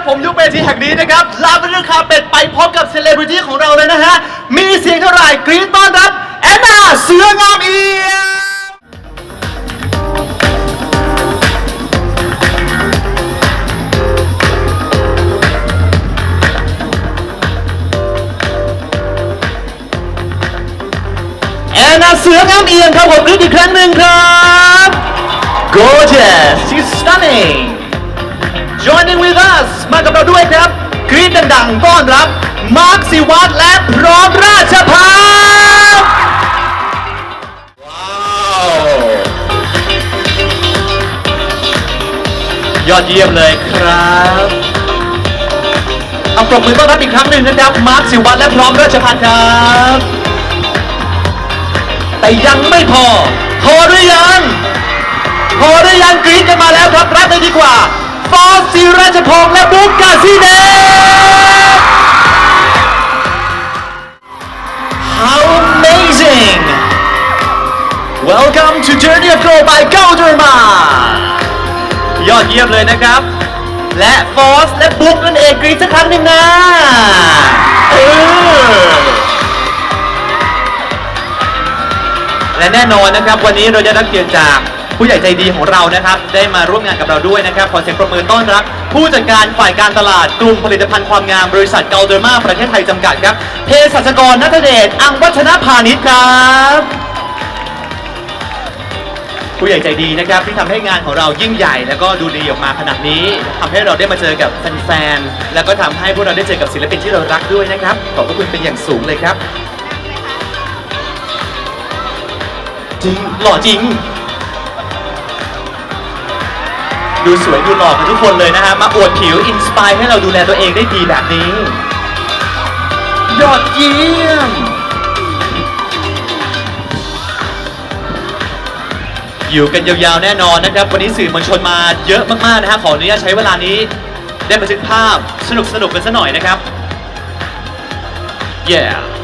ับผมยุคเวทีแห่งนี้นะครับลาไปเรื่องคาเป็ดไปพบกับเซเลบริตี้ของเราเลยนะฮะ มีเสียงเท่าไหร่กรี๊ดต้อนรับแอนนาเสืองามเอียมแอนนาเสืองามเอียงครับผมรีดอีกครั้งหนึ่งครับ gorgeous she's stunning joining with us มากับเราด้วยครับกรีดดังๆต้อนรับ มาร์คสิวัตรและพร้อมราชพัฒน์ว้าว ยอดเยี่ยมเลยครับ เอาปรบมือต้อนรับอีกครั้งหนึ่งนะครับ มาร์คสิวัตรและพร้อมราชพัฒน์ครับ แต่ยังไม่พอ พอหรือยัง พอหรือยังกรี๊ดกันมาแล้วครับรับเลยดีกว่า ฟอสศิราชพงษ์และบุ๊กกาซีเดช How amazing Welcome to Journey of Glow by g o l d e r m a ยอดเยี่ยมเลยนะครับ และฟอสและบุ๊กนั่นเองกรี๊ดสักครั้งหนึ่งนะเออและแน่นอนนะครับ วันนี้เราจะรับเกียรติจาก ผู้ใหญ่ใจดีของเรานะครับ ได้มาร่วมงานกับเราด้วยนะครับขอเสียงปรบมือต้อนรับ ผู้จัดการฝ่ายการตลาดกลุ่มผลิตภัณฑ์ความงามบริษัทเกลเดอร์มาประเทศไทยจำกัดครับเภสัชกรนัทเดชอังวัฒนพาณิชย์ครับผู้ใหญ่ใจดีนะครับที่ทำให้งานของเรายิ่งใหญ่ แล้วก็ดูดีออกมาขนาดนี้ทำให้เราได้มาเจอกับแฟนๆแล้วก็ทำให้พวกเราได้เจอกับศิลปินที่เรารักด้วยนะครับขอบพระคุณเป็นอย่างสูงเลยครับ จริงหล่อจริง ดูสวยดูหล่อกันทุกคนเลยนะฮะ มาอวดผิวอินสปายให้เราดูแลตัวเองได้ดีแบบนี้ ยอดเยี่ยม อยู่กันยาวๆแน่นอนนะครับ วันนี้สื่อมวลชนมาเยอะมากๆนะฮะ ขออนุญาตใช้เวลานี้ ได้บันทึกภาพสนุกๆกันสักหน่อยนะครับ yeah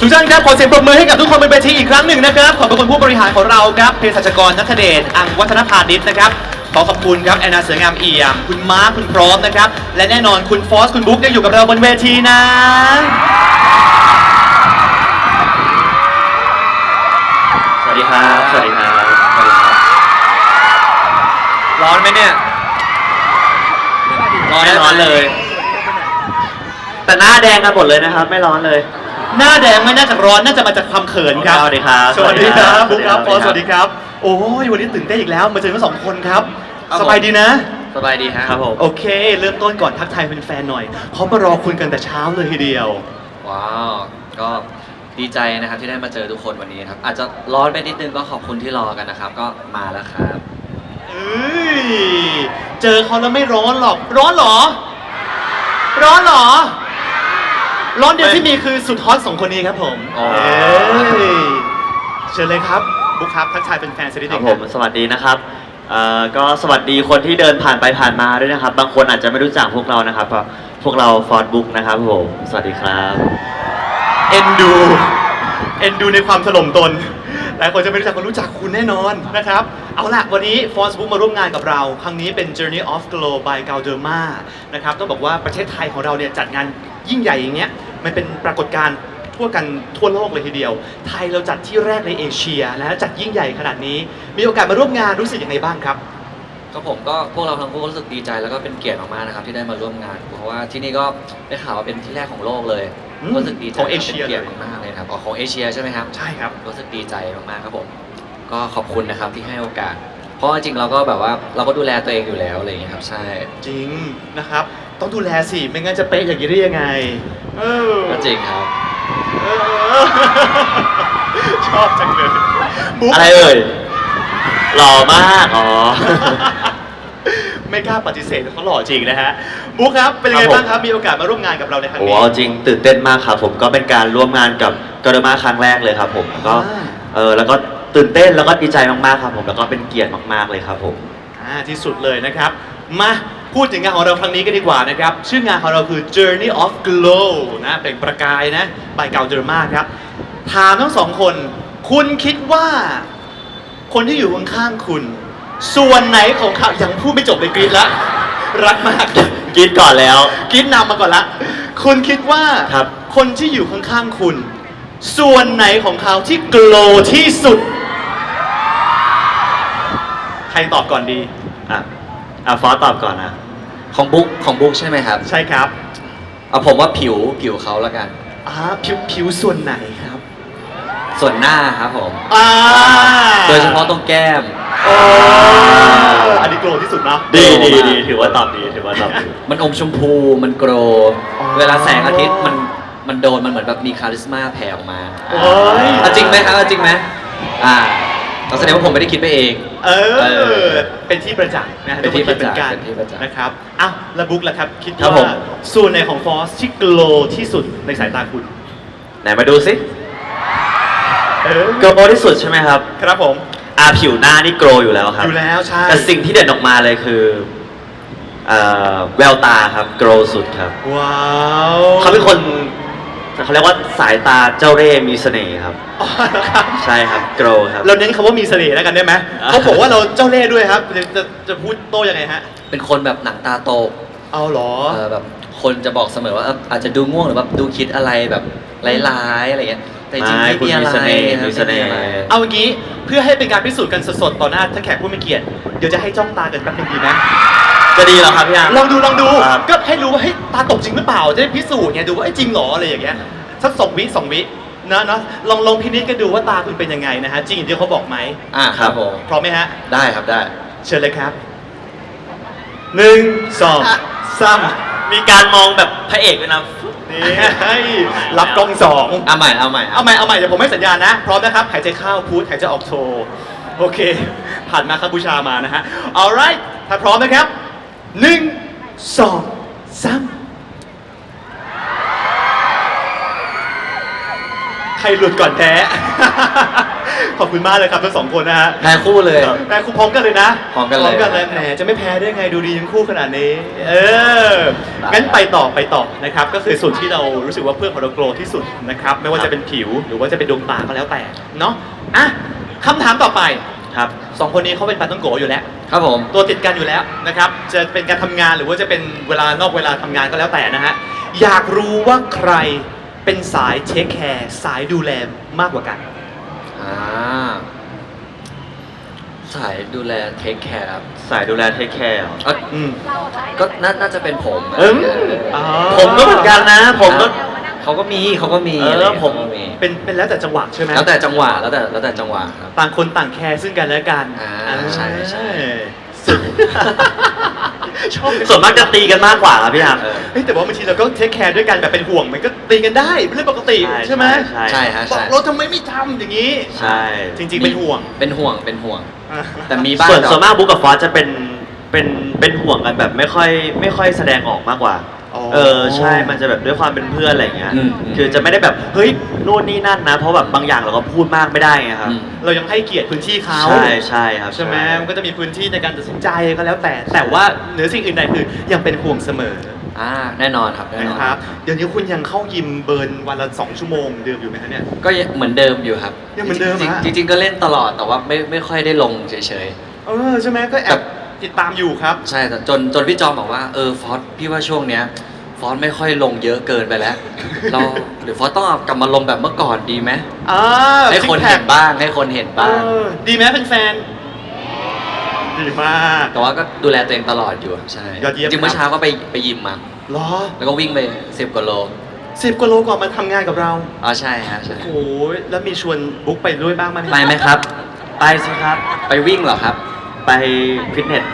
ทุกท่านครับขอเสียงปรบมือให้กับทุกคนบนเวทีอีกครั้งหนึ่งนะครับ ขอบคุณผู้บริหารของเราครับเภสัชกรนัทเดชอังวัฒนพาณิชย์นะครับขอขอบคุณครับแอนนาเสืองามเอี่ยม คุณมาร์คคุณพร้อมนะครับ และแน่นอนคุณฟอสคุณบุ๊กยังอยู่กับเราบนเวทีนะสวัสดีครับสวัสดีครับสวัสดีครับร้อนไหมเนี่ยร้อนไม่ร้อนเลย แต่หน้าแดงกันหมดเลยนะครับ ไม่ร้อนเลย หน้าแดงไม่น่าจะร้อนน่าจะมาจากความเขินครับสวัสดีครับสวัสดีครับสวับุ๊สกดีคครัรับบฟอสสวัสดีครับ โอ้ยวันนี้ตื่นเต้นอีกแล้วมาเจอทั้งสองคนครับครับสบายดีนะ สบายดีครับผมโอเค เริ่มต้นก่อนทักทายเป็นแฟนๆหน่อยเขามารอคุณกันแต่เช้าเลยทีเดียว ว้าวก็ดีใจนะครับที่ได้มาเจอทุกคนวันนี้ครับ อาจจะร้อนไปนิดนึงก็ขอบคุณที่รอกันนะครับ ก็มาแล้วครับ เอ้ยเจอเขาแล้วไม่ร้อนหรอก ร้อนเหรอ ร้อนเหรอ ร้อนเดียวที่มีคือสุดฮอตสองคนนี้ครับผมอ๋อ เอ้ยเชิญเลยครับบุ๊คครับทักทายเป็นแฟนๆสักนิดหครันึ่บงผมสวัสดีนะครับเอ่อก็สวัสดีคนที่เดินผ่านไปผ่านมาด้วยนะครับ บางคนอาจจะไม่รู้จักพวกเรานะครับเพราะพวกเราฟอร์ดบุ๊กนะครับผมสวัสดีครับ เอ็นดู เอ็นดูในความถล่มตน หลายคนจะไม่รู้จักคนรู้จักคุณแน่นอนนะครับ เอาล่ะ วันนี้ฟอนส์บุ๊กมาร่วมงานกับเรา ครั้งนี้เป็น Journey of Glow by g a l d e r m a นะครับ ต้องบอกว่าประเทศไทยของเราเนี่ยจัดงาน ยิ่งใหญ่อย่างเงี้ยมันเป็นปรากฏการณ์ทั่วกันทั่วโลกเลยทีเดียว ไทยเราจัดที่แรกในเอเชียและจัดยิ่งใหญ่ขนาดนี้ มีโอกาสมาร่วมงานรู้สึกยังไงบ้างครับ ก็ผมก็พวกเราทั้งคู่ก็รู้สึกดีใจแล้วก็เป็นเกียรติมากๆนะครับที่ได้มาร่วมงาน เพราะว่าที่นี่ก็ได้ข่าวว่าเป็นที่แรกของโลกเลยอืมรู้สึกดีใจของเอเชียเป็นเกียรติเลย มากๆเลยครับอ๋อของเอเชียใช่ไหมครับใช่ครับ รู้สึกดีใจมากๆครับผมก็ขอบคุณนะครับที่ให้โอกาส เพราะว่าจริงๆเราก็แบบว่าเราก็ดูแลตัวเองอยู่แล้วอะไรอย่างเงี้ยครับใช่ จริงนะครับ ต้องดูแลสิไม่งั้นจะเป๊ะอย่างนี้ได้ยังไง เออก็จริงครับ เออชอบจังเลยบุ๊คอะไรเอ่ยหล่อมากอ๋อ ไม่กล้าปฏิเสธเขาหล่อจริงนะฮะบุ๊คครับเป็นยังไงครับผมบ้างครับมีโอกาสมาร่วมงานกับเราในครั้งโอ้นี้ เอาจริงตื่นเต้นมากครับผมก็เป็นการร่วมงานกับกรมาครั้งแรกเลยครับผมก็อ่า เออแล้วก็ตื่นเต้นแล้วก็ดีใจมากๆครับผมแล้วก็เป็นเกียรติมากๆเลยครับผม อ่าที่สุดเลยนะครับ มา พูดถึงงานของเราครั้งนี้กันดีกว่านะครับ ชื่องานของเราคือ Journey of Glow นะเปล่งประกายนะบายเกาเดอร์มาครับ ถามทั้งสองคน คุณคิดว่า คนที่อยู่ข้างๆคุณ ส่วนไหนของเขายังพูดไม่จบเลยกรีดละรักมากกินก่อนแล้วกรีดนำมาก่อนละ คุณคิดว่าครับ คนที่อยู่ข้างๆคุณ ส่วนไหนของเขาที่โกลที่สุด ใครตอบก่อนดีอะ อะฟอสตอบก่อนนะ ของบุ๊กของบุ๊กใช่ไหมครับใช่ครับเอาผมว่าผิวผิวเขาแล้วกัน อ่าผิวผิวส่วนไหนครับส่วนหน้าครับผม อ่าโดยเฉพาะตรงแก้ม โอ้อันนี้โกรธที่สุดเนาะดีโตดีมากดีถือว่าตอบดีถือว่าตอบดี มันอมชมพูมันโกรอ๋อ เวลาแสงอาทิตย์มันมันโดนมันเหมือนแบบมีคาริสมาแผ่ออกมาโอ้ย อะจริงไหมครับอะจริงไหมอ่า แสดงว่าผมไม่ได้คิดไปเอง เอเออ อเป็นที่ประจักษ์นะเป็นที่ประจักษ์ทุกคนคิดเป็นที่ประจักษ์นะครับอ้าวแล้วบุ๊กล่ะครับ คิดครับผว่ามส่วนไหนของฟอสที่โกลที่สุดในสายตาคุณ ไหนมาดูสิเออโกลที่สุดใช่ไหมครับ ครับผมอ่าผิวหน้านี่โกลอยู่แล้วครับ อยู่แล้วใช่แต่สิ่งที่เด่นออกมาเลยคือเอ่อแววตาครับโกลสุดครับ ว้าว เขาเป็นคน เขาเรียกว่าสายตาเจ้าเร่ห์มีเสน่ห์ครับ อ๋อครับใช่ครับโกลครับ เราเน้นคำว่ามีเสน่ห์แล้วกันได้ไหมอ่า เขาบอกว่าเราเจ้าเล่ห์ด้วยครับจะจะจะพูดโต้ยังไงฮะ เป็นคนแบบหนังตาโตเอาเหรอ เออแบบคนจะบอกเสมอว่าเอออาจจะดูง่วงหรือแบบดูคิดอะไรแบบร้ายๆอะไรเงี้ย แต่จริงๆไม่ไม่มีอะไรคุณมีเสน่ห์ครับมีเสน่ห์ไอะไรเอาอย่างนี้เพื่อให้เป็นการพิสูจน์กันสดๆต่อหน้าถ้าแขกผู้มีเกียรติเดี๋ยวจะให้จ้องตากันแป๊บนึงดีไหมจะดีเหรอครับพี่อาร์ม ลองดูลองดูครับ ก็ให้รู้ว่าเฮ้ยตาตกจริงหรือเปล่าจะได้พิสูจน์ไงดูว่าไอ้ยจริงเหรออะไรอย่างเงี้ยสักสองวิสองวินะเนาะลองลองพินิจกันดูว่าตาคุณเป็นยังไงนะฮะจริงอย่างที่เขาบอกไหมอ่าครับผม พร้อมไหมฮะ ได้ครับได้ เชิญเลยครับหนึ่งสองสามมีการมองแบบพระเอกด้วยนะ นี่ให้รับกล้องสองเอาใหม่เอาใหม่เอาใหม่เอาใหม่เดี๋ยวผมให้สัญญาณนะ พร้อมนะครับ หายใจเข้าพูดหายใจออกโทโอเค ผ่านมาครับบูชามานะฮะ alright ถ้าพร้อมนะครับหนึ่งสองสามใครหลุดก่อนแพ้ ขอบคุณมากเลยครับทั้งสองคนนะฮะแพ้คู่เลย แพ้คู่พร้อมกันเลยนะพร้อมกันเลยพร้อมกันเลยแหมจะไม่แพ้ได้ไงดูดีทั้งคู่ขนาดนี้ เอองั้นไปต่อไปต่อนะครับ ก็คือส่วนที่เรารู้สึกว่าเพื่อนของเราโกรธที่สุดนะครับ ไม่ว่าจะเป็นผิวหรือว่าจะเป็นดวงตาก็แล้วแต่เนาะอะคำถามต่อไปครับสองคนนี้เขาเป็นปาต้องโกอยู่แล้ว ครับผม ตัวติดกันอยู่แล้วนะครับ จะเป็นการทำงานหรือว่าจะเป็นเวลานอกเวลาทำงานก็แล้วแต่นะฮะ อยากรู้ว่าใครเป็นสายเทคแคร์สายดูแลมากกว่ากัน อ่า สายดูแลเทคแคร์ครับสายดูแลเทคแคร์เอ้ยอืม ก็น่าน่าจะเป็นผมนะเอิ่มเอออ๋อ ผมก็เหมือนกันนะผมก็ เขาก็มีเขาก็มีเอออะไรงี้ยผมเขาก็มีเป็นเป็นแล้วแต่จังหวะใช่ไหมแล้วแต่จังหวะแล้วแต่แล้วแต่จังหวะครับ ต่างคนต่างแคร์ซึ่งกันและกันอ่าใช่ใช่ สุดชอบส่วนมากจะตีกันมากกว่าครับพี่อาร์มเออเฮ้ยแต่ว่าบางทีเราก็เทคแคร์ด้วยกันแบบเป็นห่วงมันก็ตีกันได้เป็นเรื่องปกติใช่ใช่ไหมใช่ ใช่ฮะบอกใช่เราทำไมไม่ทำอย่างนี้ ใช่จริงๆเป็นห่วงเป็นห่วงเป็นห่วง อะ แต่มีบ้างส่วนแต่ส่วนมากบุ๊กกับฟอสจะเป็นเป็นเป็นห่วงกันแบบไม่ค่อยไม่ค่อยแสดงออกมากกว่าอ๋อ เออใช่มันจะแบบด้วยความเป็นเพื่อนอะไรอย่างเงี้ยอืมอืมคือจะไม่ได้แบบเฮ้ยนู่นนี่นั่นนะ เพราะแบบบางอย่างเราก็พูดมากไม่ได้ไงครับอืม เรายังให้เกียรติพื้นที่เขาใช่ใช่ครับ ใช่ไหมมันก็จะมีพื้นที่ในการตัดสินใจก็แล้วแต่ แต่ว่าเหนือสิ่งอื่นใดคือยังเป็นห่วงเสมออ่าแน่นอนครับแน่นอนนะครับเดี๋ยวนี้คุณยังเข้ายิมเบิร์นวันละสองชั่วโมงเดิมอยู่ไหมคะเนี่ย ก็ยังเหมือนเดิมอยู่ครับยังเหมือนเดิมจริงฮะๆจริงๆก็เล่นตลอดแต่ว่าไม่ไม่ค่อยได้ลงเฉย เออใช่ไหมก็แอบติดตามอยู่ครับ ๆใช่แต่จนจนพี่จอมบอกว่าเออฟอสพี่ว่าช่วงเนี้ย ฟอสไม่ค่อยลงเยอะเกินไปแล้ว เราหรือฟอสต้องเอากลับมาลงแบบเมื่อก่อนดีไหมอ่าให้คนซิกแพเห็นบ้างให้คนเห็นบ้าง เออดีไหมเป็นแฟนๆดีมาก แต่ว่าก็ดูแลตัวเองตลอดอยู่ครับใช่ยอดเยี่ยมจริงๆครับเมื่อเช้าก็ไปไปยิมมา เหรอแล้วก็วิ่งไปสิบกว่าโลสิบกว่าโลก่อนมาทำงานกับเรา อ๋อใช่ฮะใช่ โอ้ยแล้วมีชวนบุ๊กไปด้วยบ้างไหมเนี่ยไปไหมครับ ไปสิครับ ไปวิ่งเหรอครับ ไปฟิตเนส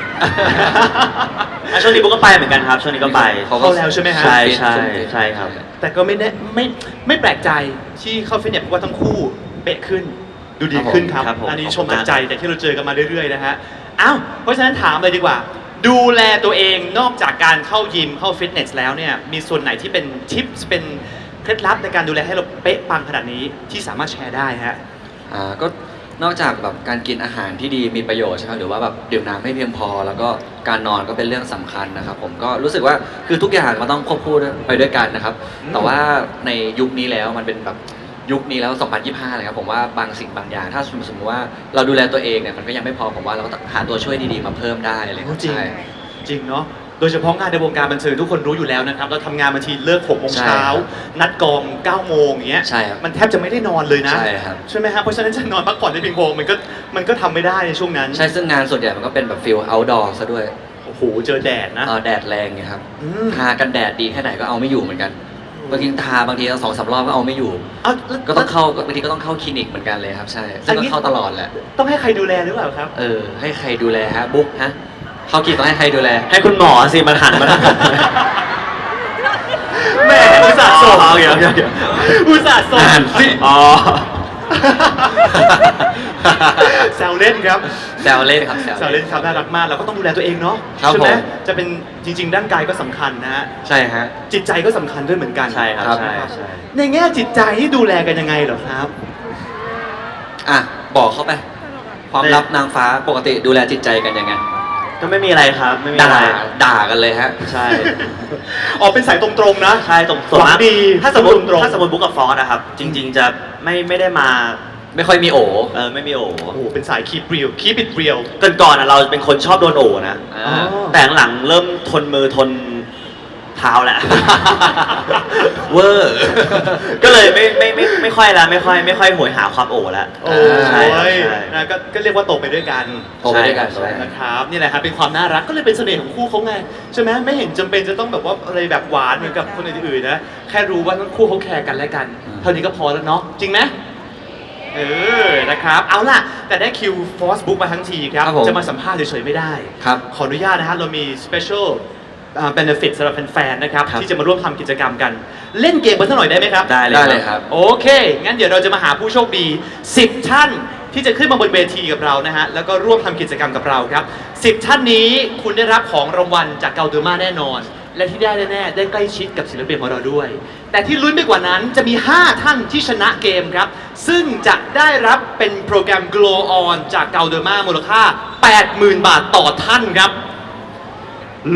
อะช่วงนี้บุ๊กก็ไปเหมือนกันครับ ช่วงนี้ก็ไป เขาก็เข้าแล้วใช่ไหมฮะ ใช่ใช่ใช่ครับ แต่ก็ไม่แน่ไม่ไม่แปลกใจที่เข้าฟิตเนสเพราะว่าทั้งคู่เป๊ะขึ้น ดูดีขึ้นครับ ครับผมอันนี้ขอบชคุมณจากมากใจแต่ที่เราเจอกันมาเรื่อยๆนะฮะอ้าวเพราะฉะนั้นถามเลยดีกว่า ดูแลตัวเองนอกจากการเข้ายิมเข้าฟิตเนสแล้วเนี่ยมีส่วนไหนที่เป็นทิปส์เป็นเคล็ดลับในการดูแลให้เราเป๊ะปังขนาดนี้ที่สามารถแชร์ได้ฮะ อ่าก็ นอกจากแบบการกินอาหารที่ดีมีประโยชน์ใช่ไหมหรือว่าแบบดื่มน้ำให้เพียงพอ แล้วก็การนอนก็เป็นเรื่องสำคัญนะครับ ผมก็รู้สึกว่าคือทุกอย่างมันต้องควบคู่ไปด้วยกันนะครับอืมแต่ว่าในยุคนี้แล้วมันเป็นแบบยุคนี้แล้ว 2025เลยครับผมว่าบางสิ่งบางอย่าง ถ้าสมมติว่าเราดูแลตัวเองเนี่ยมันก็ยังไม่พอผมว่าเราก็ต้องหาตัวช่วยดีๆมาเพิ่มได้อะไรครับจริง ใช่ จริงเนาะ โดยเฉพาะงานในวงการบันเทิงทุกคนรู้อยู่แล้วนะครับเราทำงานบางทีเลิก6โมงใช่เช้าครับนัดกอง9โมงอย่างเงี้ยใช่ครับมันแทบจะไม่ได้นอนเลยนะใช่ครับใช่ไหมครับเพราะฉะนั้นจะนอนพักผ่อนได้เพียงพอมันก็มันก็ทำไม่ได้ในช่วงนั้นใช่ซึ่งงานส่วนใหญ่มันก็เป็นแบบฟิล outdoor ซะด้วยโอ้โหเจอแดดนะ เอ่อแดดแรงไงครับอืม ทากันแดดดีแค่ไหนก็เอาไม่อยู่เหมือนกันบางทีทาบางทีสองสามรอบก็เอาไม่อยู่ เอ้าแล้ว ก็ต้องเข้าบางทีก็ต้องเข้าคลินิกเหมือนกันเลยครับใช่ซึ่งก็เข้าตลอดแหละ ต้องให้ใครดูแลหรือเปล่าครับ เออ ให้ใครดูแลฮะบุ๊กฮะ เข้าคลินิกต้องให้ใครดูแล ให้คุณหมอสิมันหันมาทางผมแม่อุตส่าห์ส่งอ๋อโอเคโอเคโอเคอุตส่าห์ส่งอ่านสิอ๋อ แซวเล่นครับ แซวเล่นครับแซวแซวเล่นครับน่ารักมากเราก็ต้องดูแลตัวเองเนาะครับใช่ไหมผม จะเป็นจริงๆร่างกายก็สำคัญนะฮะใช่ฮะ จิตใจก็สำคัญด้วยเหมือนกันใช่ครับครับใช่ใช่ในแง่จิตใจที่ดูแลกันยังไงเหรอครับ อะ บอกเข้าไป ความลับนางฟ้าปกติดูแลจิตใจกันยังไง ก็ไม่มีอะไรครับไม่มีด่าอะไรด่ากันเลยฮะ ใช่ออกเป็นสายตรงๆนะ ใช่ตรงหวังดีถ้าสมมติตรงๆ ถ้าสมมติบุ๊กกับฟอสนะครับ จริง ๆ จะไม่ไม่ได้มาไม่ค่อยมีโอ เออไม่มีโอโอ้โหเป็นสาย keep real keep it real ก่อนก่อนๆอะเราเป็นคนชอบโดนโอนะอ่าอ๋อ แต่หลังๆเริ่มทนมือทน เท้าแล้วเวอร์ ก็เลยไม่ไม่ไม่ไม่ค่อยละไม่ค่อยไม่ค่อยหวยหาความโอแล้วโอ้ใช่ครับยใช่ นะก็ก็เรียกว่าโตไปด้วยกันโตไปด้วยกันใช่ใช่ นะครับนี่แหละครับเป็นความน่ารักก็เลยเป็นเสน่ห์ของคู่เขาไงใช่ไหมไม่เห็นจำเป็นจะต้องแบบว่าอะไรแบบหวานเหมือนกับคนอื่นๆนะแค่รู้ว่าทั้งคู่เขาแคร์กันและกัน เท่านี้ก็พอแล้วเนาะจริงไหมเออนะครับ เอาล่ะ แต่ได้คิว Force Book มาทั้งทีครับ ครับผม จะมาสัมภาษณ์เฉยๆไม่ได้ ครับ ขออนุญาตนะฮะเรามี special อ่า benefit สำหรับแฟนๆนะครับ ครับที่จะมาร่วมทำกิจกรรมกัน เล่นเกมกันสักหน่อยได้ไหมครับ ได้เลยได้เลยครับ โอเค งั้นเดี๋ยวเราจะมาหาผู้โชคดี 10 ท่านที่จะขึ้นมาบนเวทีกับเรานะฮะ แล้วก็ร่วมทำกิจกรรมกับเราครับ 10 ท่านนี้คุณได้รับของรางวัลจากเกาเดอร์มาแน่นอน และที่ได้แน่ๆได้ใกล้ชิดกับศิลปินของเราด้วย แต่ที่ลุ้นไปกว่านั้นจะมี 5 ท่านที่ชนะเกมครับ ซึ่งจะได้รับเป็นโปรแกรม Glow On จากเกาเดอร์มามูลค่า 80,000 บาทต่อท่านครับ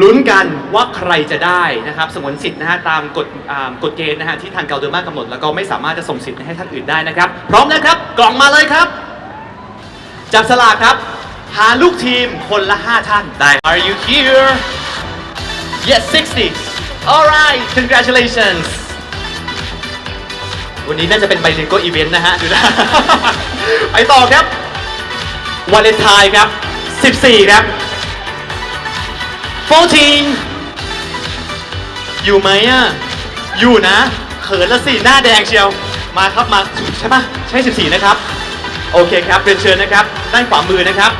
ลุ้นกันว่าใครจะได้นะครับสงวนสิทธิ์นะฮะตามกฎอ่ากฎเกณฑ์นะฮะที่ทางเกาเดอร์มากำหนด แล้วก็ไม่สามารถจะส่งสิทธิ์ให้ท่านอื่นได้นะครับ พร้อมนะครับ กล่องมาเลยครับ จับสลากครับ หาลูกทีมคนละ 5 ท่านได้ Are you here Yes 60 Alright congratulations วันนี้น่าจะเป็นไบลิงโกอีเวนต์นะฮะดูนะ ไปต่อครับวาเลนไทน์ครับ 14 ครับ 14 อยู่ไหมอะ อยู่นะ เขินละสิ หน้าแดงเชียว มาครับมาใช่ปะใช่ 14 นะครับ โอเคครับเรียนเชิญนะครับ ด้านขวามือนะครับ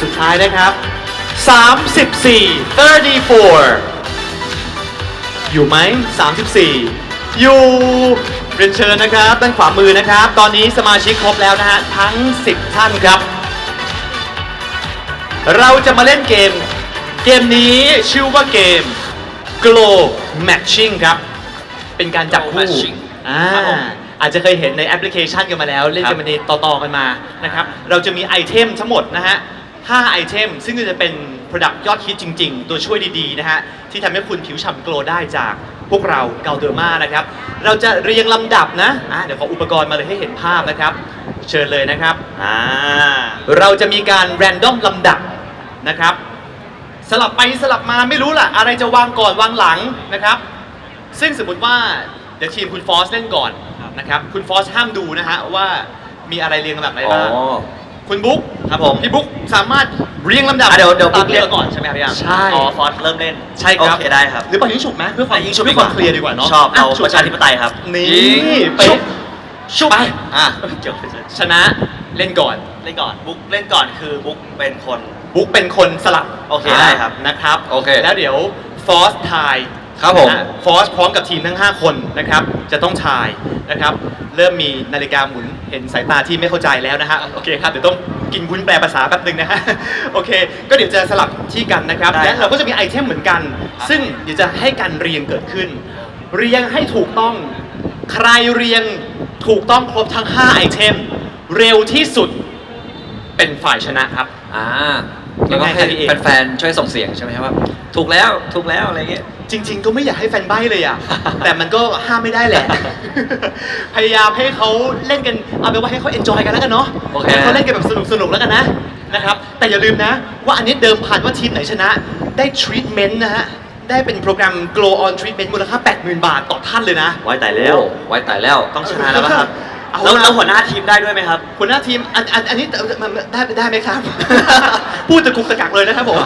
สุดท้ายนะครับ 34 34 อยู่ไหม 34 อยู่เรียนเชิญนะครับด้านขวามือนะครับ ตอนนี้สมาชิกครบแล้วนะฮะทั้ง 10 ท่านครับ เราจะมาเล่นเกม เกมนี้ชื่อว่าเกม Glow Matching ครับ เป็นการจับ Glow คู่ Matching อ่าครับผมอาจจะเคยเห็นในแอปพลิเคชันกันมาแล้ว เล่นกันมาในต่อ ๆ กันมานะครับ เราจะมีไอเทมทั้งหมดนะฮะ5ไอเทม ซึ่งจะเป็น Product ยอดฮิตจริง ๆ ตัวช่วยดีๆ นะฮะ ที่ทำให้คุณผิวฉ่ำโกลได้จากพวกเราเกาเดอร์มานะครับ เราจะเรียงลำดับนะอะเดี๋ยวขออุปกรณ์มาเลยให้เห็นภาพนะครับ เชิญเลยนะครับ อ่า เราจะมีการแรนดอมลำดับนะครับ สลับไปสลับมาไม่รู้ล่ะ อะไรจะวางก่อนวางหลังนะครับ ซึ่งสมมติว่าเดี๋ยวทีมคุณฟอสเล่นก่อนนะครับคุณฟอสห้ามดูนะฮะว่ามีอะไรเรียงลำดับไหนอ๋อ บ้างคุณบุ๊กครับผม พี่บุ๊กสามารถเรียงลำดับอะเดี๋ยวเดี๋ยวตาบุ๊มกที่เรียกเราก่อนใช่ไหมครับพี่ยังใช่ อ๋อฟอสเริ่มเล่นใช่ครับ โอเคได้ครับหรือปล่อยยิงฉุบไหมเพื่อความยิงฉุบเพื่อความเคลียร์ดีกว่าเนาะชอบเราะฉุประชาธิปไตยครับ นี่ยิงไปฉุบ ชุบไปอะ เกี่ยวกับชนะเล่นก่อน เล่นก่อนบุ๊กเล่นก่อนคือบุ๊กเป็นคน บุ๊กเป็นคนสลับโอเคได้ครับนะครับโอเคแล้วเดี๋ยวฟอสทายครับผมฟอสพร้อมกับทีมทั้ง 5 คนนะครับจะต้องทายนะครับเริ่มมีนาฬิกาหมุนเห็นสายตาที่ไม่เข้าใจแล้วนะฮะโอเคครับเดี๋ยวต้องกินวุ้นแปลภาษาแป๊บหนึงนะฮะโอเค ก็เดี๋ยวจะสลับที่กันนะครับได้และเราก็จะมีไอเทมเหมือนกัน ซึ่งเดี๋ยวจะให้การเรียงเกิดขึ้น เรียงให้ถูกต้องใครเรียงถูกต้องครบทั้ง 5 ไอเทม เร็วที่สุดเป็นฝ่ายชนะครับอ่า แล้วก็ให้ยังไงครับพี่เอกแฟนๆช่วยส่งเสียงใช่ไหมครับว่าถูกแล้วถูกแล้วอะไรเงี้ยจริง ๆ ก็ไม่อยากให้แฟนใบ้เลยอะ แต่มันก็ห้ามไม่ได้แหละ พยายามให้เขาเล่นกันเอาเป็นว่าให้เขาเอนจอยกันแล้วกันเนาะโอเคให้เขาเล่นกันแบบสนุกๆแล้วกันนะนะครับ แต่อย่าลืมนะ ว่าอันนี้เดิมพันว่าทีมไหนชนะ ได้ทรีทเมนต์นะฮะได้เป็นโปรแกรม Glow on Treatment มูลค่า 80,000 บาทต่อท่านเลยนะ ไว้แต่แล้วโอ้ไว้ตายแล้ว ต้องชนะแล้วป่ะครับเอา แล้วล่ะแล้วหัวหน้าทีมได้ด้วยไหมครับ หัวหน้าทีมอันอันอันนี้มันได้ได้ไหมครับ พูดตะกุกตะกักเลยนะครับผม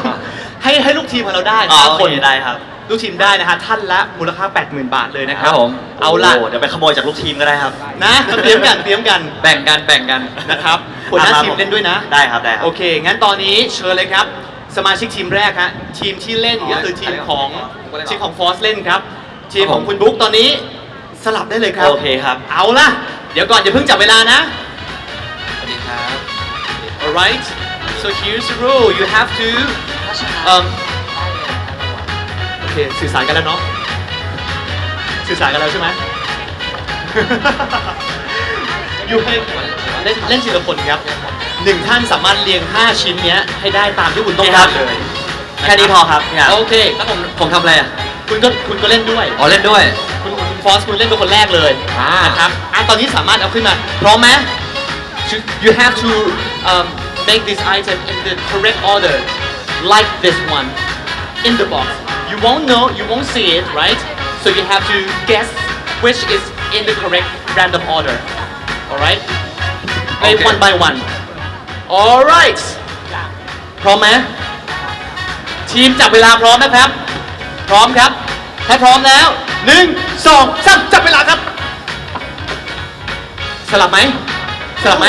ให้ให้ลูกทีมของเราได้อ๋อห้าโอคนเคได้ครับ ลูกทีมได้นะฮะท่านละมูลค่า 80,000 บาทเลยนะครับครับผมเอาละโเดี๋ยวไปขโมยจากลูกทีมก็ได้ครับนะเตรียมกันเตรียมกันแบ่งกันแบ่งกัน นะครับหัวหน้าอะครับทีมเล่นด้วยนะ ได้ครับได้ครับ โอเค งั้นตอนนี้เชิญเลยครับ สมาชิกทีมแรกฮะทีมที่เล่นก็คือทีมของทีมของฟอสเล่นครับ ทีมของคุณบุ๊กตอนนี้ สลับได้เลยครับ โอเคครับ เอาล่ะ เดี๋ยวก่อนอย่าเพิ่งจับเวลานะ สวัสดีครับ alright so here's the rule you have to um โอเคสื่อสารกันแล้วเนาะสื่อสารกันแล้วใช่ไหมอยู่ให้เล่นเล่นทีละคนครับหนึ่งท่านสามารถเรียง 5 ชิ้นเนี้ยให้ได้ตามที่คุณต้องการเลย แค่นี้พอครับพี่ครับโอเคแล้วผมผมทำอะไรอะ คุณก็คุณก็เล่นด้วย อ๋อเล่นด้วยคุณคุณ ฟอสคุณเล่นเป็นคนแรกเลยอ่า นะครับอะตอนนี้สามารถเอาขึ้นมา พร้อมไหม You- you have to um, make this item in the correct order like this one in the box you won't know you won't see it right so you have to guess which is in the correct random order alright Play Okay. one by one alright พร้อมไหมทีมจับเวลาพร้อมนะครับ พร้อมครับ ถ้าพร้อมแล้วหนึ่งสองสามจับเวลาครับ สลับไหมสลับไหม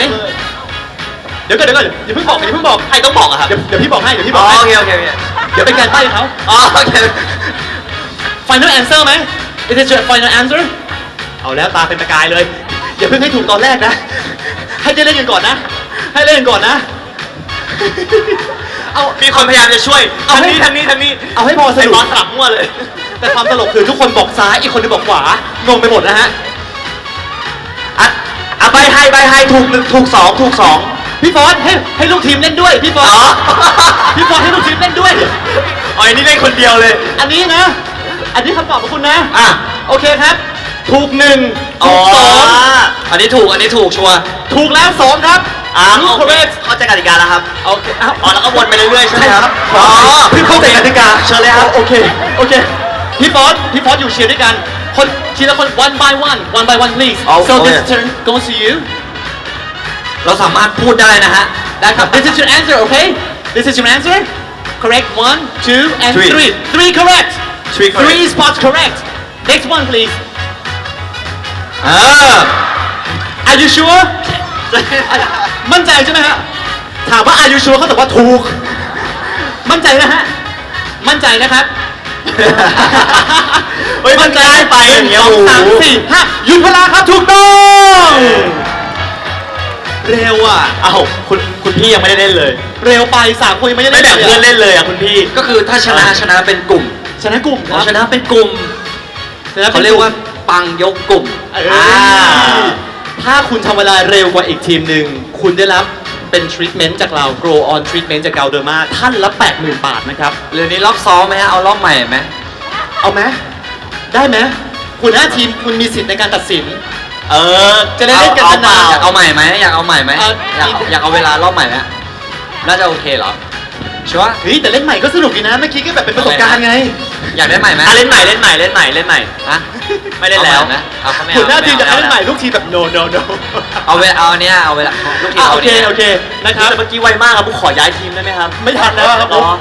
เดี๋ยวก่อนเดี๋ยวก่อนอย่าเพิ่งบอกอย่าเพิ่งบอกใครต้องบอกอะครับเดี๋ยวเดี๋ยวพี่บอกให้เดี๋ยวพี่บอ๋ออกให้โอเคโอเคโอเคเดี๋ยวเป็นการใบ้เขา อ๋อโอเค final answer ไหม Is it your final answer เอาแล้วตาเป็นประกายเลย อย่าเพิ่งให้ถูกตอนแรกนะ ให้ได้เล่นกันก่อนนะ ให้เล่นกันก่อนนะ เอา มีคนพยายามจะช่วยเอาทางให้ นี้ทางนี้ทางนี้เอาให้พอสไอ้รุบปอสสลับมั่วเลย แต่ความตลกคือทุกคนบอกซ้ายอีกคนนึงบอกขวางงไปหมดนะฮะอะอะใบให้ใบให้ถูกหนึ่งถูกสองถูกสองพี่ฟอนให้ให้ลูกทีมเล่นด้วยพี่ฟอนอ๋อพี่ฟอนให้ลูกทีมเล่นด้วย อ๋ออันนี้เล่นคนเดียวเลย อันนี้นะ อันนี้คำตอบของคุณนะอะ โอเคครับ ถูกหนึ่งอ๋ถูอกสองอันนี้ถูก อันนี้ถูกชัวร์ถูกแล้วสองครับอะถูกโอเค correct เข้าใจกติกาแล้วครับ โอเคอ้าวอ๋อแล้วก็วนไปเรื่อยๆใช่ไหมครับ อ๋อพี่เข้าใจกติกา เชิญเลยครับ โอเค โอเค พี่ฟอสพี่ฟอสอยู่เชียร์ด้วยกัน คนทีละคน one by one one by one please เอา so โอเค this turn goes to you เราสามารถพูดได้นะฮะ ได้ครับ this is your answer okay this is your answer correct one two and Three. three three correct Three correct. three spots correct next one please เออ are you sure มั่นใจใช่ไหมฮะถามว่า are you sure เขาตอบว่าถูก มั่นใจนะฮะ มั่นใจนะครับ เฮ้ยมันง่ายไปอย่างเงี้ยหนึ่สองสามโอ้โหสี่ห้าหยุดเวลาครับถูกต้อง เร็วอะ เอ้าคุณคุณพี่ยังไม่ได้เล่นเลย เร็วไปสามคนยังไม่ได้ไม่แบ่งลยะเพื่อนเล่นเลยอะคุณพี่ ก็คือถ้าชนะชนะเป็นกลุ่มชนะกลุ่มคอ๋อรับชนะเป็นกลุ่มชนะป็นเขาเรียกว่าปังยกกลุ่ม เอออ่ถ้าคุณทำเวลาเร็วกว่าอีกทีมหนึ่ง คุณได้รับ เป็นทรีทเมนต์จากเรา Grow on Treatment จาก g a l d e r m a ท่านละ 80,000 บาทนะครับหรือนี้รอบซ้อมไหมฮะ เอารอบใหม่ไหมเอาไหมได้ไหมหัวหน้าทีมคุณมีสิทธิ์ในการตัดสิน เออ จะได้เล่นกันเอานาน อยากเอาใหม่ไหมอยากเอาใหม่ไหมเอ่ออยากอยากเอาเวลารอบใหม่ไหมน่าจะโอเคเหรอ ชัวร์ๆเฮ้ยแต่เล่นใหม่ก็สนุกดีนะเมื่อกี้ก็แบบเป็นประสบการณ์ไง อยากได้ใหม่ไหมอะเล่นใหม่เล่นใหม่เล่นใหม่เล่นใหม่ฮะไม่เล่นแล้วอาใหม่ไหมเอาเขาไม่หัเอาวหน้าทีมจะไเอาเล่นใหม่ลูกทีมแบบ no no no เอาเวเอาอันเนี้ยเอาเวลาลูกทีมอะเอาโอเคนี่ยโอเคนะครับแต่เมื่อกี้ไวมากครับผมขอย้ายทีมได้ไหมครับไม่ทันแล้วครับผมอ๋อ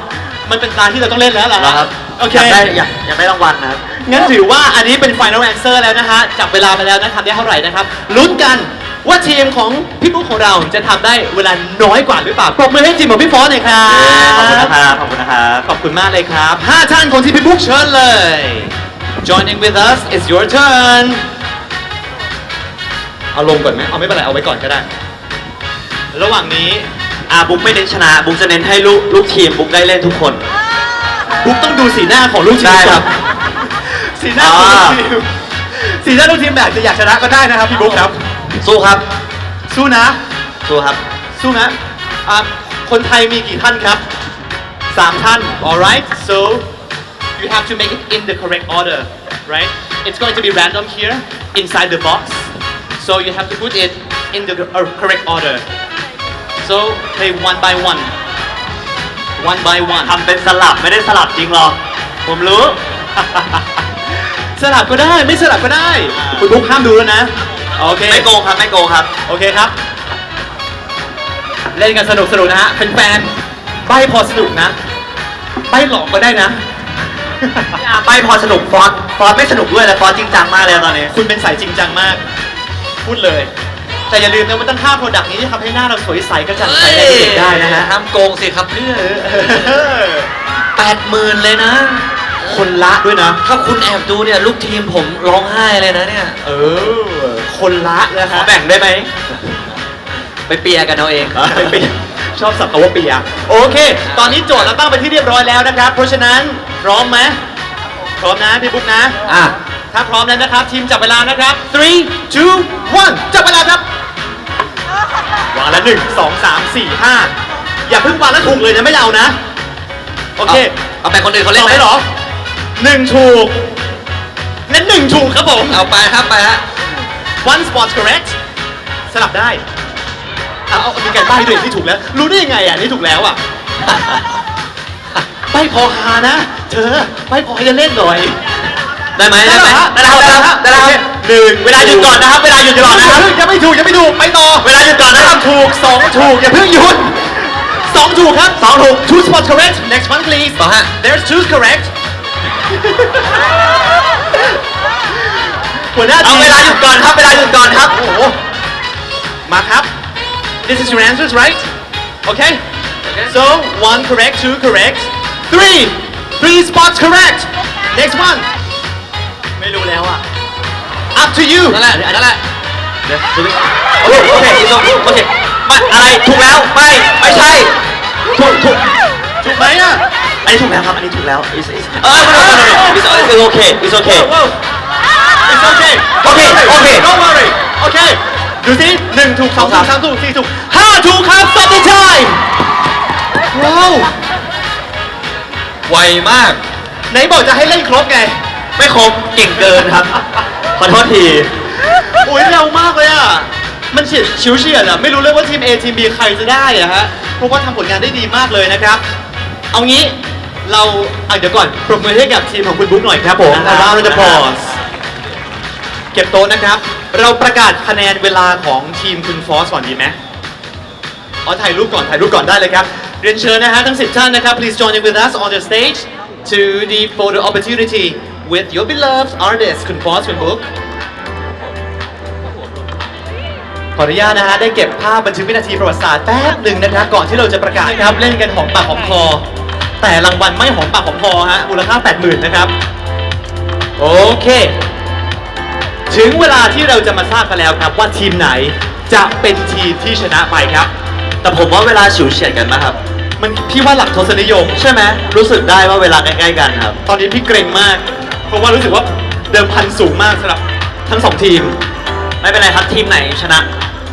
มันเป็นการที่เราต้องเล่นแล้วล่ะเหรอครับโอเคอยากได้อยากอยากได้รางวัลนะครับ งั้นถือว่าอันนี้เป็น Final Answer แล้วนะฮะ จับเวลาไปแล้วนะครับได้เท่าไหร่นะครับ ลุ้นกัน ว่าทีมของพี่บุ๊คของเราจะทำได้เวลาน้อยกว่าหรือเปล่าปรบมือให้ทีมของพี่ฟอสหน่อยครัขอบคุณบนะครับ ขอบคุณนะครับ ขอบคุณมากเลยครับห้าท่านของทีมพี่บุ๊คเชิญเลย Joining with us is your turn เอาลงก่อนไหมเอาไม่เป็นไรเอาไว้ก่อนก็ได้ ระหว่างนี้อ่าบุ๊กไม่เน้นชนะ บุ๊กจะเน้นให้ลูกลูกทีมบุ๊กได้เล่นทุกคน บุ๊คต้องดูสีหน้าของลูกทีมได้ครับก่อนสีหน้าของลูกทีมสีหน้าลูกทีมแบบจะอยากชนะก็ได้นะครับพี่บุ๊คครับ สู้ครับ สู้นะ สู้ครับ สู้นะอะคนไทยมีกี่ท่านครับสามท่าน alright so you have to make it in the correct order right it's going to be random here inside the box so you have to put it in the uh, correct order so play one by one one by one ทำเป็นสลับไม่ได้สลับจริงหรอก ผมรู้ สลับก็ได้ไม่สลับก็ได้ คุณบุ๊กห้ามดูแล้วนะ โอเค ไม่โกงครับไม่โกงครับ โอเคครับ เล่นกันสนุกสนุกนะฮะเป็นแฟนๆใบพอสนุกนะ ใบหลอกก็ได้นะ ไปพอสนุกฟอนต์ฟอนต์ไม่สนุกด้วยแต่ฟอนต์จริงจังมากเลยตอนนี้ คุณเป็นสายจริงจังมาก พูดเลย แต่อย่าลืมนะว่าตั้งค่าโปรดักต์นี้ที่ทำให้หน้าเราสวยใสกระจ่างใสได้เด็กได้นะฮะทำโกงสิครับเพื่อนเออแปดหมื่นเลยนะ คนละด้วยนะ ถ้าคุณแอบดูเนี่ยลูกทีมผมร้องไห้เลยนะเนี่ย เออ คนละนะขอฮะแบ่งได้ไหมไปเปียร์กันเอาเองไปเปียชอบสับคำว่าเปียโอเค ตอนนี้โจทย์เราตั้งไปที่เรียบร้อยแล้วนะครับ เพราะฉะนั้นพร้อมไหมพร้อมนะพี่บุ๊กนะ อะ ถ้าพร้อมแล้วนะครับ ทีมจับเวลานะครับ three two one จับเวลาครับวางละหนึ่งสองสามสี่ห้าอย่าเพิ่งวางแล้วถูกเลยนะไม่เอานะ โอเค เอาไปคนอื่นเขาเล่เล่นนไหมเหรอ หนึ่งถูกงั้นหนึ่งถูกครับผม เอาไปครับไปฮะ one spot correct สลับได้ เอาเอามีการใบ้ด้วยที่ถูกแล้ว รู้ได้ยังไงอะนี่ถูกแล้วอะ ใบ้พอหานะ เธอใบ้พอให้เล่นหน่อย ได้ไหมได้ไหมได้แล้วได้แล้วได้แล้วหนึ่งเวลาหยุดก่อนนะครับ เวลาหยุดก่อนนะครับยังไม่ถูกยังไม่ถูกไปต่อเวลาหยุดก่อนนะครับถูกสองถูกอย่าเพิ่งหยุดสองถูกครับสองถูก two spot correct next one please ต่อฮะ there's two correct หัวหน้าเอาทีมเวลาหยุดก่อนครับ เวลาหยุดก่อนครับ โอ้โห มาครับ this is your answers right okay so one correct two correct three three spots correct next one ไม่รู้แล้วอะ up to you นั่นแหละนั่นแหละโอเคโอเคโอเคโอเคไม่อะไร ถูกแล้ว ไม่ ไม่ใช่ ถูกถูกถูกไหมอะ อันนี้ถูกแล้วครับ อันนี้ถูกแล้ว it's it's เออ no no no no it's it's okay it's okay Whoa, whoa. It's okay. Okay, okay. Don't worry. Okay. ดูสิหนึ่งถูกสองถูกสามถูกสี่ถูกห้าถูกครับ stop the time ว้าว ไวมาก ไหนบอกจะให้เล่นครบไง ไม่ครบเก่งเกินครับ ขอโทษทีโอ้ยเร็วมากเลยอะ มันเฉียดชิวเฉียดอะ ไม่รู้เลยว่าทีม A ทีม B ใครจะได้อะฮะ เพราะว่าทำผลงานได้ดีมากเลยนะครับ เอางี้ เราอะเดี๋ยวก่อนปรบมือให้กับทีมของคุณบุ๊กหน่อยครับผมครับอาราจะพอสเก็บโต๊ะนะครับ เราประกาศคะแนนเวลาของทีมคุณฟอสก่อนดีไหมอ๋อถ่ายรูปก่อนถ่ายรูปก่อนได้เลยครับ เรียนเชิญนะฮะทั้ง 10 ท่านนะครับ please join in with us on the stage to the photo opportunity with your beloved artist คุณฟอสคุณบุ๊กขออนุญาตนะฮะได้เก็บภาพบันทึกวินาทีประวัติศาสตร์แป๊บหนึ่งนะครับก่อนที่เราจะประกาศครับเล่นกันหอมปากหอมคอ แต่รางวัลไม่หอมปากหอมคอฮะมูลค่า 80,000 นะครับ โอเค ถึงเวลาที่เราจะมาทราบกันแล้วครับว่าทีมไหนจะเป็นทีมที่ชนะไปครับ แต่ผมว่าเวลาฉิวเฉียดกันนะครับ มันพี่ว่าหลักทศนิยมใช่ไหมรู้สึกได้ว่าเวลาใกล้ๆกันครับ ตอนนี้พี่เกรงมาก เพราะว่ารู้สึกว่าเดิมพันสูงมากสำหรับทั้งสองทีม ไม่เป็นไรครับทีมไหนชนะ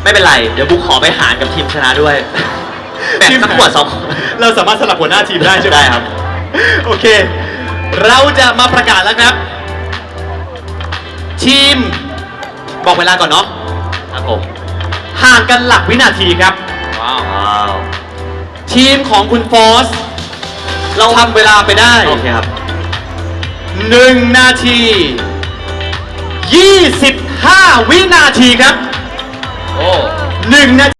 ไม่เป็นไร เดี๋ยวบุ๊กขอไปหารกับทีมชนะด้วย แบ่งสักขวดสองขวด เราสามารถสลับหัวหน้าทีมได้ใช่ไหมได้ครับ โอเค เราจะมาประกาศแล้วครับ ทีม บอกเวลาก่อนเนาะครับผมห่างกันหลักวินาทีครับ ว้าวทีมของคุณฟอส เราทำเวลาไปได้ โอเคครับ1นาที 25 วินาทีครับโอ้1นาที